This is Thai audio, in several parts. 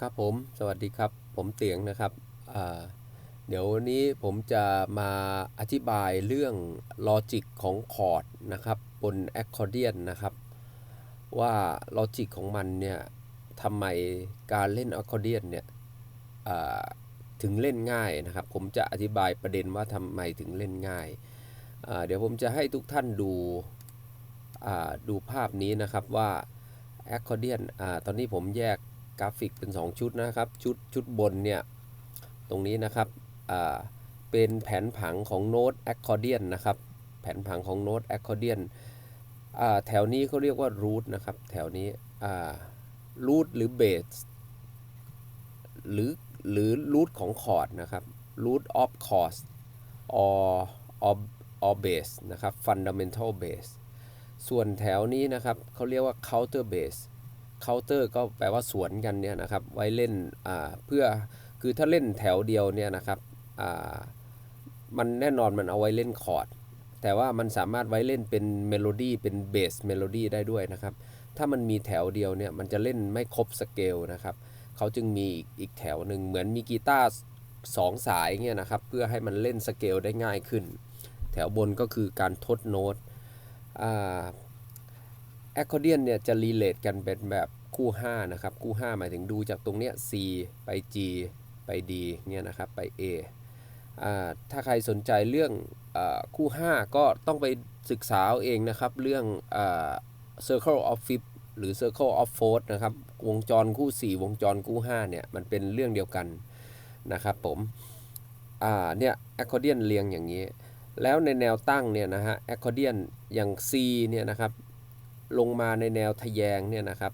ครับผมสวัสดีครับ ผมเตียงนะครับเดี๋ยววันนี้ผมจะมาอธิบายเรื่องลอจิกของคอร์ดนะครับบนแอคคอร์เดียนนะครับว่าลอจิกของมันเนี่ยทำไมการเล่นแอคคอร์เดียนเนี่ยถึงเล่นง่ายนะครับ ผมจะอธิบายประเด็นว่าทำไมถึงเล่นง่ายาเดี๋ยวผมจะให้ทุกท่านดูดูภาพนี้นะครับว่าแอคคอร์เดียนตอนนี้ผมแยก ราฟิกเป็น 2 ชุดนะครับ ชุดชุดบนเนี่ย ตรงนี้นะครับเป็นแผนผังของโน้ตแอคคอร์เดียนนะครับ แผนผังของโน้ตแอคคอร์เดียนแถวนี้เขาเรียกว่ารูทนะครับ แถวนี้รูทหรือเบสหรือหรือรูทของคอร์ดนะครับ root of chords or or or bass นะครับ fundamental bass ส่วนแถวนี้นะครับเขาเรียกว่า counter bass counter ก็แปลว่าสวนกันเนี่ยนะครับไว้เล่นเพื่อคือถ้าเล่นแถวเดียวเนี่ยนะครับมันแน่นอนมันเอาไว้เล่นคอร์ดแต่ว่ามันสามารถไว้เล่นเป็นเมโลดี้เป็นเบสเมโลดี้ได้ด้วยนะครับ ถ้ามันมีแถวเดียวเนี่ยมันจะเล่นไม่ครบสเกลนะครับเขาจึงมีอีกอีกแถวหนึ่งเหมือนมีกีตาร์สองสายเงี้ยนะครับเพื่อให้มันเล่นสเกลได้ง่ายขึ้น แถวบนก็คือการทดโน้ต แอคคอร์เดียนเนี่ยจะรีเลทกันเป็นแบบคู่ 5 นะครับ คู่ 5 หมายถึงดูจากตรงเนี้ย C ไป G ไป D เนี่ยนะครับ ไป A อ่าถ้าใครสนใจเรื่องอคู่ 5 ก็ต้องไปศึกษาเอาเองนะครับ เรื่องอ Circle of Fifth หรือ Circle of Fourth นะครับ วงจรคู่ 4 วงจรคู่ 5 เนี่ย มันเป็นเรื่องเดียวกันนะครับผมอ่าเนี่ยแอคคอร์เดียนเรียงอย่างนี้ แล้วในแนวตั้งเนี่ยนะฮะแอคคอร์เดียนอย่าง C เนี่ยนะครับ ลงมาในแนวทะแยงเนี่ยนะครับ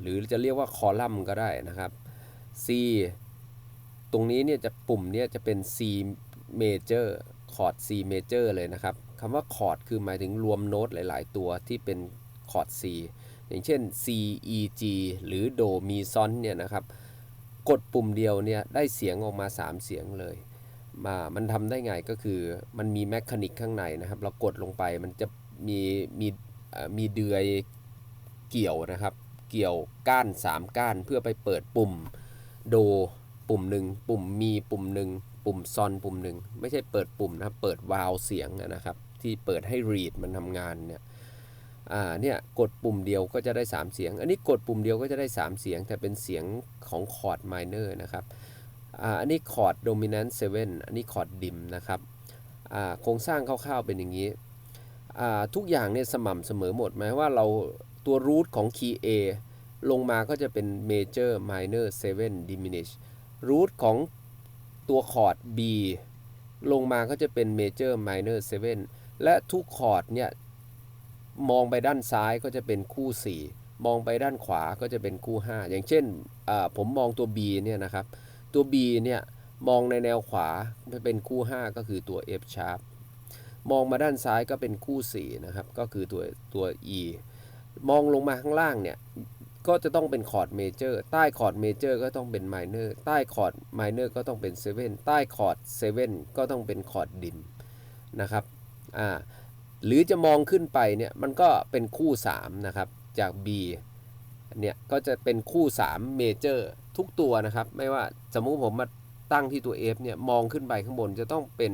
หรือจะเรียกว่าคอลัมน์ก็ได้นะครับ C ตรงนี้เนี่ยจะปุ่มเนี่ยจะเป็น C major คอร์ด C major เลยนะครับคำว่าคอร์ดคือหมายถึงรวมโน้ตหลาย ๆ ตัวที่เป็นคอร์ด C อย่างเช่น C E G หรือโดมีซอนเนี่ยนะครับ กดปุ่มเดียวเนี่ยได้เสียงออกมา 3 เสียงเลยมามันทำได้ไงก็คือมันมีแมคานิกข้างในนะครับ เรากดลงไปมันจะ มีมีมีเดือยเกี่ยวนะครับ เกี่ยวก้าน 3 ก้านเพื่อไปเปิดปุ่มโดปุ่มหนึ่งปุ่มมีปุ่มหนึ่งปุ่มซอนปุ่มหนึ่งไม่ใช่เปิดปุ่มนะครับเปิดวาล์วเสียงนะครับ ที่เปิดให้รีดมันทำงานเนี่ยอ่าเนี่ยกดปุ่มเดียวก็จะได้ 3 เสียง อันนี้กดปุ่มเดียวก็จะได้ 3 เสียง แต่เป็นเสียงของคอร์ดไมเนอร์นะครับอ่าอันนี้คอร์ดโดมิ n น n t 7อันนี้คอร์ดดิมนะครับอ่าโครงสร้างคร่าวๆเป็นอย่างนี้ ทุกอย่างเนี่ยสม่ำเสมอหมดหมายว่าเราตัวรูทของคีย์ A ลงมาก็จะเป็น major minor 7 diminish รูทของตัวคอร์ด B ลงมาก็จะเป็น major minor 7 และทุกคอร์ดเนี่ยมองไปด้านซ้ายก็จะเป็นคู่ 4 มองไปด้านขวาก็จะเป็นคู่ 5 อย่างเช่นผมมองตัว B เนี่ยนะครับ ตัว B เนี่ยมองในแนวขวาเป็นคู่ 5 ก็คือตัว F sharp มองมาด้านซ้ายก็เป็นคู่4นะครับก็คือตัวตัว E มองลงมาข้างล่างเนี่ยก็จะต้องเป็นคอร์ดเมเจอร์ใต้คอร์ดเมเจอร์ก็ต้องเป็นไมเนอร์ใต้คอร์ดไมเนอร์ก็ต้องเป็นเซเว่นใต้คอร์ดเซเว่นก็ต้องเป็นคอร์ดดิมนะครับอ่าหรือจะมองขึ้นไปเนี่ยมันก็เป็นคู่3นะครับจาก B เนี่ยก็จะเป็นคู่3เมเจอร์ทุกตัวนะครับ ไม่ว่าสมมุติผมมาตั้งที่ตัว F เนี่ยมองขึ้นไปข้างบนจะต้องเป็น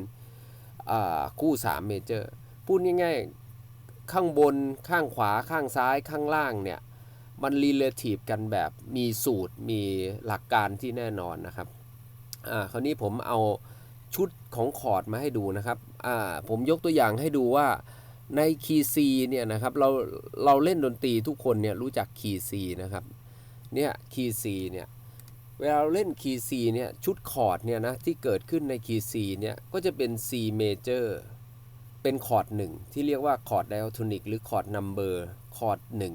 อ่าคู่3เมเจอร์พูดง่ายๆ ข้างบนข้างขวาข้างซ้ายข้างล่างเนี่ย มัน relative กันแบบมีสูตรมีหลักการที่แน่นอนนะครับอ่าคราวนี้ผมเอาชุดของคอร์ดมาให้ดูนะครับอ่าผมยกตัวอย่างให้ดูว่าในคีย์ C เนี่ยนะครับเราเราเล่นดนตรีทุกคนเนี่ยรู้จักคีย์ C นะครับเนี่ยคีย์ C เนี่ย เวลาเราเล่นคีย์ C เนี่ยชุดคอร์ดเนี่ยนะที่เกิดขึ้นในคีย์ C เนี่ยก็จะเป็น C major เป็นคอร์ดหนึ่งที่เรียกว่าคอร์ดไดอะโทนิกหรือคอร์ดนัมเบอร์คอร์ดหนึ่ง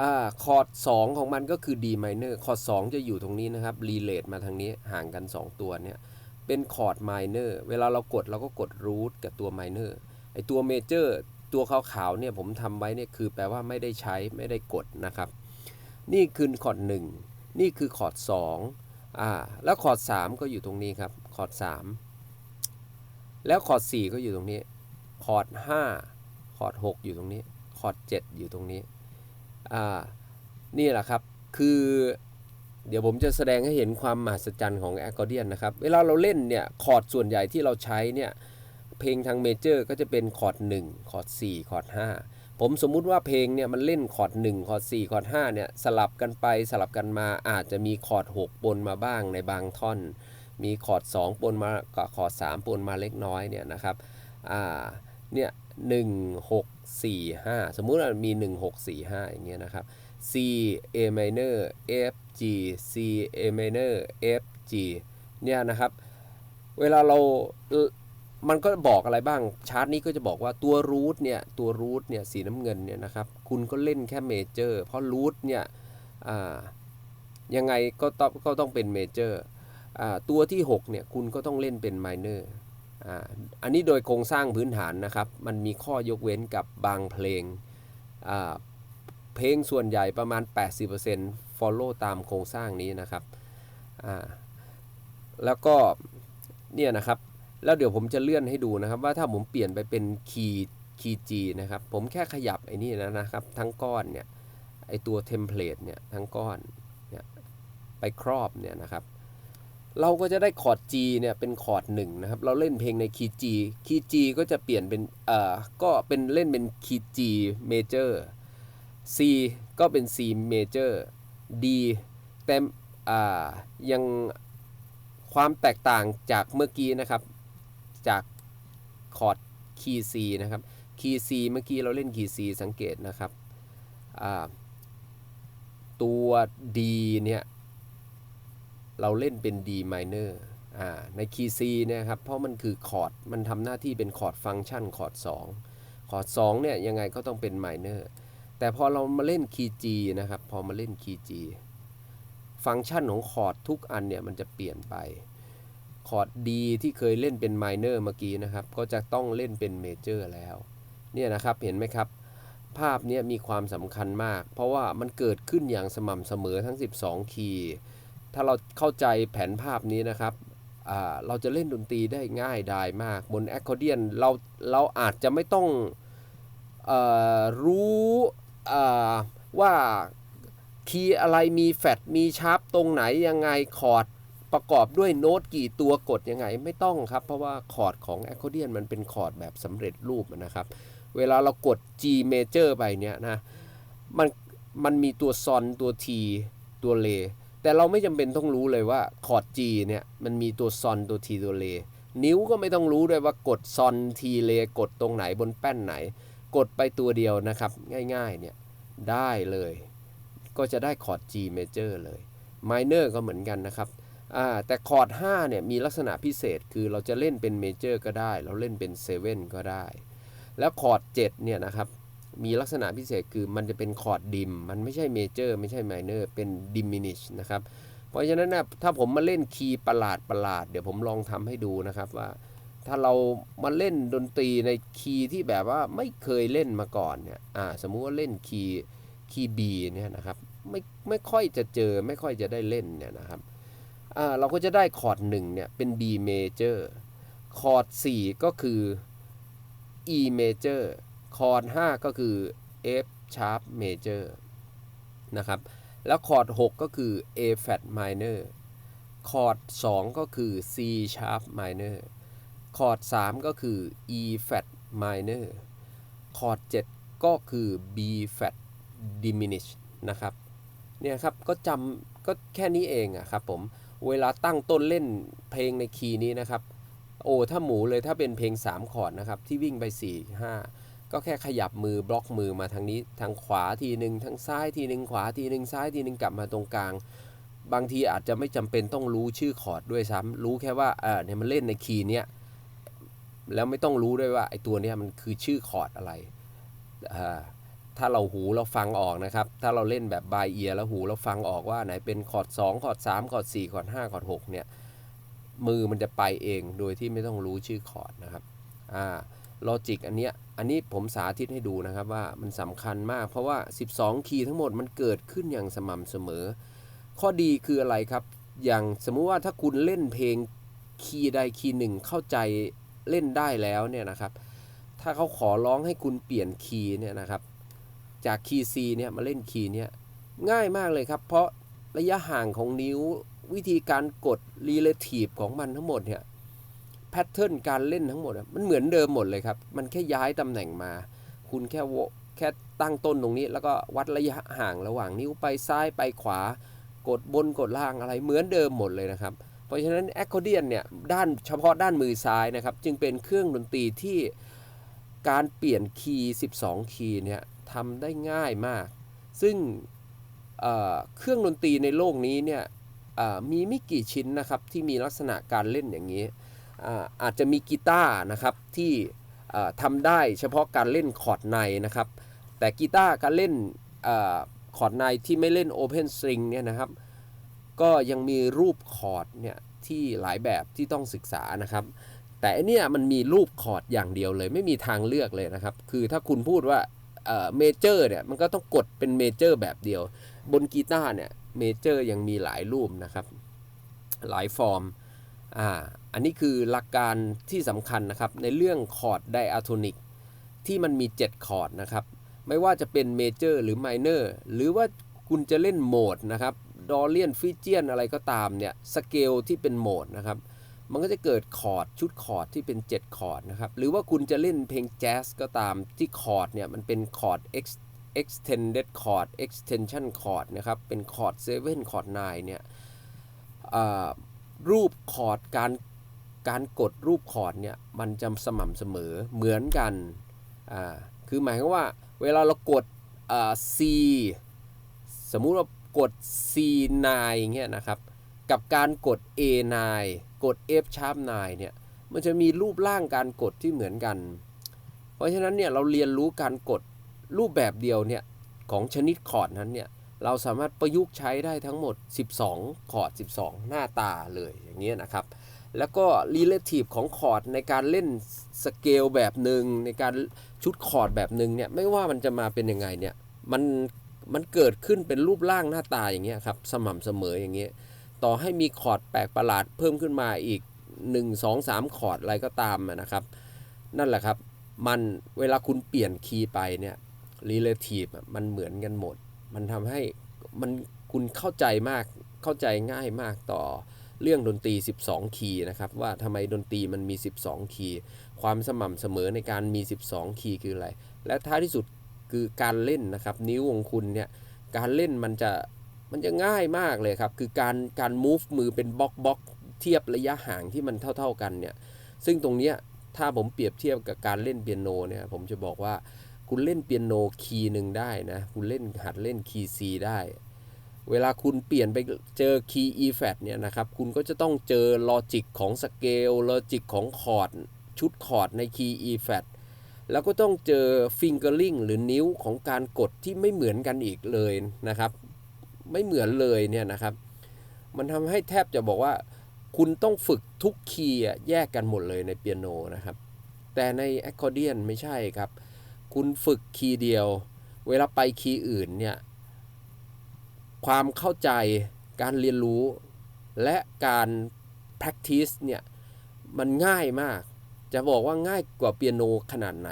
อ่าคอร์ด2ของมันก็คือ D minor คอร์ด2จะอยู่ตรงนี้นะครับรีเลทมาทางนี้ห่างกัน 2 ตัวเนี่ยเป็นคอร์ด minor เวลาเรากดเราก็กด root กับตัว minor ไอตัว major ตัวขาวๆเนี่ยผมทำไว้เนี่ยคือแปลว่าไม่ได้ใช้ไม่ได้กดนะครับ นี่คือคอร์ด1 นี่คือคอร์ด2อ่าแล้วคอร์ด3ก็อยู่ตรงนี้ครับคอร์ด3แล้วคอร์ด4ก็อยู่ตรงนี้คอร์ด5คอร์ด6อยู่ตรงนี้คอร์ด7อยู่ตรงนี้อ่านี่แหละครับคคือเดี๋ยวผมจะแสดงให้เห็นความมหัศจรรย์ของแอคคอร์เดียนนะครับ เวลาเราเล่นเนี่ย คอร์ดส่วนใหญ่ที่เราใช้เนี่ย เพลงทางเมเจอร์ก็จะเป็นคอร์ด1คอร์ด4คอร์ด5 ผมสมมุติว่าเพลงเนี่ยมันเล่นคอร์ด1คอร์ด4คอร์ด5เนี่ยสลับกันไปสลับกันมาอาจจะมีคอร์ด6ปนมาบ้างในบางท่อน มีคอร์ด2ปนมากับคอร์ด3ปนมาเล็กน้อยเนี่ยนะครับอ่าเนี่ย1 6 4 5สมมุติว่ามี1 6 4 5อย่างเงี้ยนะครับ C A minor F G C A minor F G เนี่ยนะครับ เวลาเรา มันก็บอกอะไรบ้างชาร์ตนี้ก็จะบอกว่าตัวรูทเนี่ยตัวรูทเนี่ยสีน้ำเงินเนี่ยนะครับคุณก็เล่นแค่เมเจอร์เพราะรูทเนี่ยยังไงก็ต้องก็ต้องเป็นเมเจอร์ตัวที่ 6 เนี่ยคุณก็ต้องเล่นเป็นไมเนอร์อันนี้โดยโครงสร้างพื้นฐานนะครับ มันมีข้อยกเว้นกับบางเพลง เพลงส่วนใหญ่ประมาณ 80% follow ตามโครงสร้างนี้นะครับ แล้วก็เนี่ยนะครับ แล้วเดี๋ยวผมจะเลื่อนให้ดูนะครับว่าถ้าผมเปลี่ยนไปเป็นคีย์คีย์ G นะครับ ผมแค่ขยับไอ้นี่นะนะครับ ทั้งก้อนเนี่ยไอตัวเทมเพลตเนี่ยทั้งก้อนเนี่ยไปครอบเนี่ยนะครับ เราก็จะได้คอร์ด G เนี่ยเป็นคอร์ดหนึ่งนะครับ เราเล่นเพลงในคีย์ G คีย์ G ก็จะเปลี่ยนเป็นเอ่อก็เป็นเล่นเป็นคีย์ G major C ก็เป็น C major D แต่อ่ายังความแตกต่างจากเมื่อกี้นะครับ จากคอร์ดคีย์ C นะครับคีย์ C เมื่อกี้เราเล่นคีย์ C สังเกตนะครับตัว D เนี่ยเราเล่นเป็น D minor อ่าในคีย์ C เนี่ยครับเพราะมันคือคอร์ดมันทำหน้าที่เป็นคอร์ดฟังก์ชันคอร์ด2คอร์ด2เนี่ยยังไงก็ต้องเป็น minor แต่พอเรามาเล่นคีย์ G นะครับพอมาเล่นคีย์ G ฟังก์ชันของคอร์ดทุกอันเนี่ยมันจะเปลี่ยนไป คอร์ด D ที่เคยเล่นเป็น minor เมื่อกี้นะครับ ก็จะต้องเล่นเป็น major แล้ว เนี่ยนะครับเห็นไหมครับ ภาพนี้มีความสำคัญมาก เพราะว่ามันเกิดขึ้นอย่างสม่ำเสมอทั้ง 12 คีย์ ถ้าเราเข้าใจแผนภาพนี้นะครับเราจะเล่นดนตรีได้ง่ายดายมาก บนแอคคอร์เดียนเราเราอาจจะไม่ต้องอรู้ว่าคีย์อะไรมีแฟดมีชาร์ปตรงไหนยังไงคอร์ด ประกอบด้วยโน้ตกี่ตัวกดยังไงไม่ต้องครับ เพราะว่าคอร์ดของแอคคอร์เดียนมันเป็นคอร์ดแบบสำเร็จรูปนะครับ เวลาเรากด G major ไปเนี่ยนะมันมันมีตัวซอนตัว T ตัวเล แต่เราไม่จำเป็นต้องรู้เลยว่าคอร์ด G เนี่ยมันมีตัวซอนตัว T ตัวเล นิ้วก็ไม่ต้องรู้ด้วยว่ากดซอน T เลกดตรงไหนบนแป้นไหน กดไปตัวเดียวนะครับ ง่ายๆเนี่ยได้เลย ก็จะได้คอร์ด G major เลย minor ก็เหมือนกันนะครับ แต่คอร์ด5เนี่ยมีลักษณะพิเศษคือเราจะเล่นเป็น major ก็ได้ เราเล่นเป็น7ก็ได้ แล้วคอร์ด7เนี่ยนะครับมีลักษณะพิเศษคือมันจะเป็นคอร์ดดิม มันไม่ใช่เมเจอร์ไม่ใช่ไมเนอร์เป็นดิมินิชนะครับ เพราะฉะนั้นนะถ้าผมมาเล่นคีย์ประหลาดประหลาดเดี๋ยวผมลองทำให้ดูนะครับว่า ถ้าเรามาเล่นดนตรีในคีย์ที่แบบว่าไม่เคยเล่นมาก่อนเนี่ยอ่าสมมุติว่าเล่นคีย์คีย์ B เนี่ยนะครับไม่ไม่ค่อยจะเจอไม่ค่อยจะได้เล่นเนี่ยนะครับ เราก็จะได้คอร์ด1เนี่ยเป็น B major คอร์ด4ก็คือ E major คอร์ด5ก็คือ F sharp major นะครับแล้วคอร์ด6ก็คือ A flat minor คอร์ด2ก็คือ C sharp minor คอร์ด3ก็คือ E flat minor คอร์ด7ก็คือ B flat diminish นะครับเนี่ยครับก็จำก็แค่นี้เองอะครับผม เวลาตั้งต้นเล่นเพลงในคีย์นี้นะครับ โอ้ถ้าหมูเลยถ้าเป็นเพลง 3 คอร์ดนะครับที่วิ่งไป 4 5 ก็แค่ขยับมือบล็อกมือมาทางนี้ทางขวาทีหนึ่งทางซ้ายทีหนึ่งขวาทีหนึ่งซ้ายทีหนึ่งกลับมาตรงกลาง บางทีอาจจะไม่จำเป็นต้องรู้ชื่อคอร์ดด้วยซ้ำรู้แค่ว่าเออเนี่ยมันเล่นในคีย์เนี้ยแล้วไม่ต้องรู้ด้วยว่าไอ้ตัวเนี้ยมันคือชื่อคอร์ดอะไรอ่า ถ้าเราหูเราฟังออกนะครับ ถ้าเราเล่นแบบบายเอียแล้วหูเราฟังออกว่าไหนเป็นคอร์ด2คอร์ด3คอร์ด4คอร์ด5คอร์ด6เนี่ยมือมันจะไปเองโดยที่ไม่ต้องรู้ชื่อคอร์ดนะครับอ่าลอจิกอันเนี้ยอันนี้ผมสาธิตให้ดูนะครับว่ามันสำคัญมาก เพราะว่า 12 คีย์ทั้งหมดมันเกิดขึ้นอย่างสม่ำเสมอ ข้อดีคืออะไรครับ อย่างสมมุติว่าถ้าคุณเล่นเพลงคีย์ใดคีย์หนึ่งเข้าใจเล่นได้แล้วเนี่ยนะครับ ถ้าเขาขอร้องให้คุณเปลี่ยนคีย์เนี่ยนะครับ จากคีย์ C เนี่ยมาเล่นคีย์เนี่ยง่ายมากเลยครับ เพราะระยะห่างของนิ้ววิธีการกด relative ของมันทั้งหมดเนี่ยแพทเทิร์นการเล่นทั้งหมด มันเหมือนเดิมหมดเลยครับ มันแค่ย้ายตำแหน่งมา คุณแค่โวแค่ตั้งต้นตรงนี้ แล้วก็วัดระยะห่างระหว่างนิ้วไปซ้ายไปขวา กดบนกดล่างอะไรเหมือนเดิมหมดเลยนะครับ เพราะฉะนั้นแอคคอร์เดียนเนี่ยด้านเฉพาะด้านมือซ้ายนะครับ จึงเป็นเครื่องดนตรีที่การเปลี่ยนคีย์ 12 คีย์เนี่ย ทำได้ง่ายมาก ซึ่งเเครื่องดนตรีในโลกนี้เนี่ยมีไม่กี่ชิ้นนะครับที่มีลักษณะการเล่นอย่างนี้อาอาจจะมีกีตาร์นะครับที่ทำได้เฉพาะการเล่นคอร์ดในนะครับ แต่กีตาร์การเล่นอคอร์ดในที่ไม่เล่น Open String เนี่ยนะครับ ก็ยังมีรูปคอร์ดเนี่ยที่หลายแบบที่ต้องศึกษานะครับ แต่เนี่ยมันมีรูปคอร์ดอย่างเดียวเลย ไม่มีทางเลือกเลยนะครับ คือถ้าคุณพูดว่า เมเจอร์เนี่ยมันก็ต้องกดเป็นเมเจอร์แบบเดียว บนกีตาร์เนี่ยเมเจอร์ยังมีหลายรูปนะครับ หลายฟอร์มอ่าอันนี้คือหลักการที่สำคัญนะครับ ในเรื่องคอร์ดไดอะโทนิกที่มันมี 7 คอร์ดนะครับ ไม่ว่าจะเป็นเมเจอร์หรือไมเนอร์หรือว่าคุณจะเล่นโหมดนะครับดอเลียนฟิเจียนอะไรก็ตามเนี่ยสเกลที่เป็นโหมดนะครับ มันก็จะเกิดคอร์ดชุดคอร์ดที่เป็น 7 คอร์ดนะครับ หรือว่าคุณจะเล่นเพลงแจ๊สก็ตามที่คอร์ดเนี่ยมันเป็นคอร์ด X extended chord extension chord นะครับ เป็นคอร์ด7คอร์ด9เนี่ยรูปคอร์ดการการกดรูปคอร์ดเนี่ยมันจะสม่ำเสมอเหมือนกันคือหมายความว่าเวลาเรากดอ่า C สมมุติว่ากด C9 อย่างเงี้ยนะครับ กับการกด A9 กด F sharp 9เนี่ยมันจะมีรูปร่างการกดที่เหมือนกัน เพราะฉะนั้นเนี่ยเราเรียนรู้การกดรูปแบบเดียวเนี่ยของชนิดคอร์ดนั้นเนี่ยเราสามารถประยุกต์ใช้ได้ทั้งหมด 12 คอร์ด 12 หน้าตาเลยอย่างเงี้ยนะครับ แล้วก็ relative ของคอร์ดในการเล่นสเกลแบบหนึ่งในการชุดคอร์ดแบบหนึ่งเนี่ยไม่ว่ามันจะมาเป็นยังไงเนี่ยมันมันเกิดขึ้นเป็นรูปร่างหน้าตาอย่างเงี้ยครับสม่ำเสมออย่างเงี้ย ต่อให้มีคอร์ดแปลกประหลาดเพิ่มขึ้นมาอีก 1 2 3 คอร์ดอะไรก็ตามนะครับ นั่นแหละครับ มันเวลาคุณเปลี่ยนคีย์ไปเนี่ย relative มันเหมือนกันหมด มันทำให้มันคุณเข้าใจมากเข้าใจง่ายมากต่อเรื่องดนตรี 12 คีย์นะครับ ว่าทำไมดนตรีมันมี 12 คีย์ ความสม่ำเสมอในการมี 12 คีย์คืออะไร และท้ายที่สุดคือการเล่นนะครับ นิ้วของคุณเนี่ย การเล่นมันจะ มันจะง่ายมากเลยครับ คือการการ move มือเป็นบล็อกบล็อกเทียบระยะห่างที่มันเท่า ๆกันเนี่ย ซึ่งตรงเนี้ยถ้าผมเปรียบเทียบกับการเล่นเปียโนเนี่ย ผมจะบอกว่าคุณเล่นเปียโนคีย์หนึ่งได้นะ คุณเล่นหัดเล่นคีย์ C ได้ เวลาคุณเปลี่ยนไปเจอคีย์ E flat เนี่ยนะครับ คุณก็จะต้องเจอลอจิกของสเกลลอจิกของคอร์ดชุดคอร์ดในคีย์ E flat แล้วก็ต้องเจอ fingering หรือนิ้วของการกดที่ไม่เหมือนกันอีกเลยนะครับ ไม่เหมือนเลยเนี่ยนะครับ มันทำให้แทบจะบอกว่า คุณต้องฝึกทุกคีย์แยกกันหมดเลยในเปียโนนะครับ แต่ในแอคคอร์เดียนไม่ใช่ครับ คุณฝึกคีย์เดียว เวลาไปคีย์อื่นเนี่ยความเข้าใจการเรียนรู้ และการ practice เนี่ยมันง่ายมาก จะบอกว่าง่ายกว่าเปียโนขนาดไหน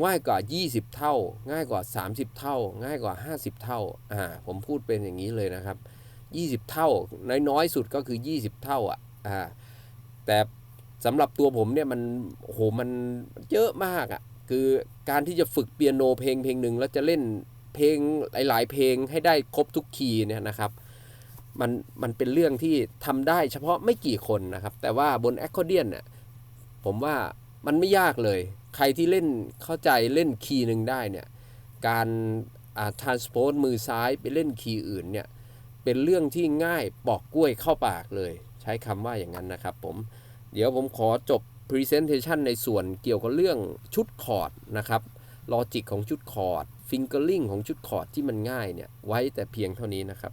ง่ายกว่า 20 เท่า ง่ายกว่า 30 เท่า ง่ายกว่า 50 เท่าอ่าผมพูดเป็นอย่างนี้เลยนะครับ 20 เท่า น้อยๆสุดก็คือ 20 เท่าอะอ่าแต่สำหรับตัวผมเนี่ยมันโหมันเยอะมากอะคือการที่จะฝึกเปียโนเพลงเพลงหนึ่งแล้วจะเล่นเพลงหลายๆเพลงให้ได้ครบทุกคีย์เนี่ยนะครับมันมันเป็นเรื่องที่ทำได้เฉพาะไม่กี่คนนะครับ แต่ว่าบนแอคคอร์เดียนเนี่ยผมว่า มันไม่ยากเลย ใครที่เล่นเข้าใจเล่นคีย์หนึ่งได้เนี่ย การอ่า transpose มือซ้ายไปเล่นคีย์อื่นเนี่ย เป็นเรื่องที่ง่ายปอกกล้วยเข้าปากเลย ใช้คำว่าอย่างนั้นนะครับผม เดี๋ยวผมขอจบ Presentation ในส่วนเกี่ยวกับเรื่องชุดคอร์ดนะครับลอจิกของชุดคอร์ดฟิงเกอร์ลิงของชุดคอร์ดที่มันง่ายเนี่ย ไว้แต่เพียงเท่านี้นะครับ